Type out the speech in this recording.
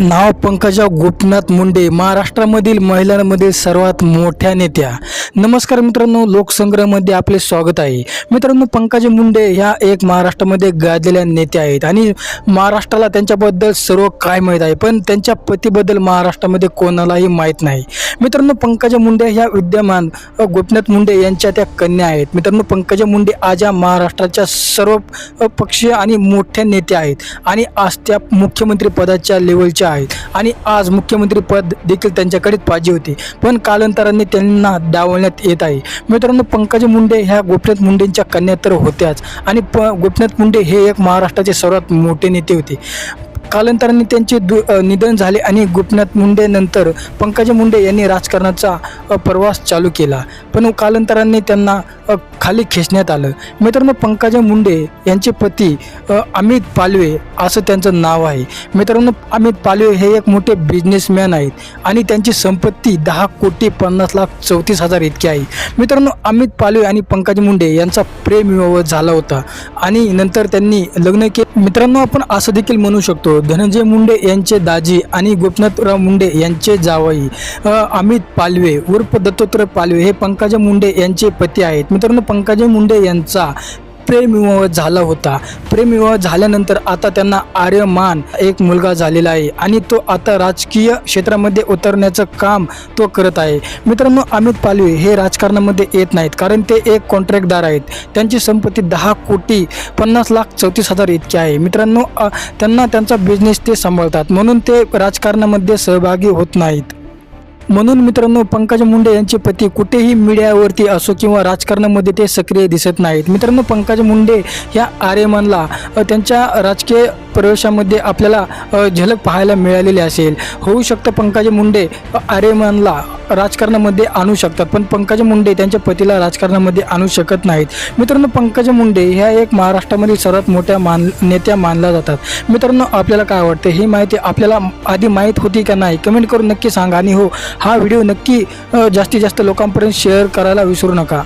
नाव पंकजा गोपनाथ मुंडे महाराष्ट्रामधील महिलांमधील सर्वात मोठ्या नेत्या. नमस्कार मित्रांनो लोकसंग्रहमध्ये आपले स्वागत आहे. मित्रांनो पंकजा मुंडे ह्या एक महाराष्ट्रामध्ये गाजलेल्या नेत्या आहेत आणि महाराष्ट्राला त्यांच्याबद्दल सर्व काय माहीत आहे पण त्यांच्या पतीबद्दल महाराष्ट्रामध्ये कोणालाही माहीत नाही. मित्रांनो पंकजा मुंडे ह्या विद्यमान गोपनाथ मुंडे यांच्या त्या कन्या आहेत. मित्रांनो पंकजा मुंडे आज या महाराष्ट्राच्या सर्व पक्षीय आणि मोठ्या नेत्या आहेत आणि आज त्या मुख्यमंत्री पदाच्या लेवलच्या आहेत. आणि आज मुख्यमंत्री पद देखील त्यांच्याकडेच पाहिजे होते. पण कालांतराने त्यांना डावलण्यात येत आहे. मित्रांनो पंकज मुंडे ह्या गोपीनाथ मुंडेंच्या कन्या तर होत्याच. आणि प गोपीनाथ मुंडे हे एक महाराष्ट्राचे सर्वात मोठे नेते होते. कालांतराने त्यांचे दु निधन झाले आणि गोपीनाथ मुंडे नंतर पंकजा मुंडे यांनी राजकारणाचा प्रवास चालू केला. पण कालांतराने त्यांना खाली खेचण्यात आलं. मित्रांनो पंकजा मुंडे यांचे पती अमित पालवे असं त्यांचं नाव आहे. मित्रांनो अमित पालवे हे एक मोठे बिझनेसमॅन आहेत आणि त्यांची संपत्ती दहा कोटी पन्नास लाख चौतीस हजार इतकी आहे. मित्रांनो अमित पालवे आणि पंकजा मुंडे यांचा प्रेमविवाह झाला होता आणि नंतर त्यांनी लग्न केले मित्रांनो आपण असं देखील म्हणू शकतो धनंजय मुंडे यांचे दाजी आणि गोपनाथराव मुंडे यांचे जावई अमित पालवे उर्फ दत्तोत्रय पालवे हे पंकजा मुंडे यांचे पती आहेत. मित्रांनो पंकजे मुंडे यांचा प्रेमविवाह झाला होता. प्रेमविवाह झाल्यानंतर आता त्यांना आर्यमान एक मुलगा झालेला आहे आणि तो आता राजकीय क्षेत्रामध्ये उतरण्याचं काम तो करत आहे. मित्रांनो अमित पालवे हे राजकारणामध्ये येत नाहीत कारण ते एक कॉन्ट्रॅक्टदार आहेत. त्यांची संपत्ती दहा कोटी पन्नास लाख चौतीस हजार इतकी आहे. मित्रांनो त्यांना त्यांचा बिझनेस ते सांभाळतात. म्हणून ते राजकारणामध्ये सहभागी होत नाहीत. म्हणून मित्रांनो पंकज मुंडे यांचे पती कुठेही मीडियावरती असो किंवा राजकारणामध्ये ते सक्रिय दिसत नाहीत. मित्रांनो पंकज मुंडे ह्या आर्यमनला त्यांच्या राजकीय प्रवेशामध्ये आपल्याला झलक पाहायला मिळालेली असेल. होऊ शकतं पंकजा मुंडे आर्यमनला राजकारणामध्ये आणू शकतात पण पंकजा मुंडे त्यांच्या पतीला राजकारणामध्ये आणू शकत नाहीत. मित्रांनो पंकजा मुंडे ह्या एक महाराष्ट्रामधील सर्वात मोठ्या मान नेत्या मानल्या जातात. मित्रांनो आपल्याला काय वाटतं? ही माहिती आपल्याला आधी माहीत होती का नाही? कमेंट करून नक्की सांगा. आणि हो हा व्हिडिओ नक्की जास्तीत जास्त लोकांपर्यंत शेअर करायला विसरू नका.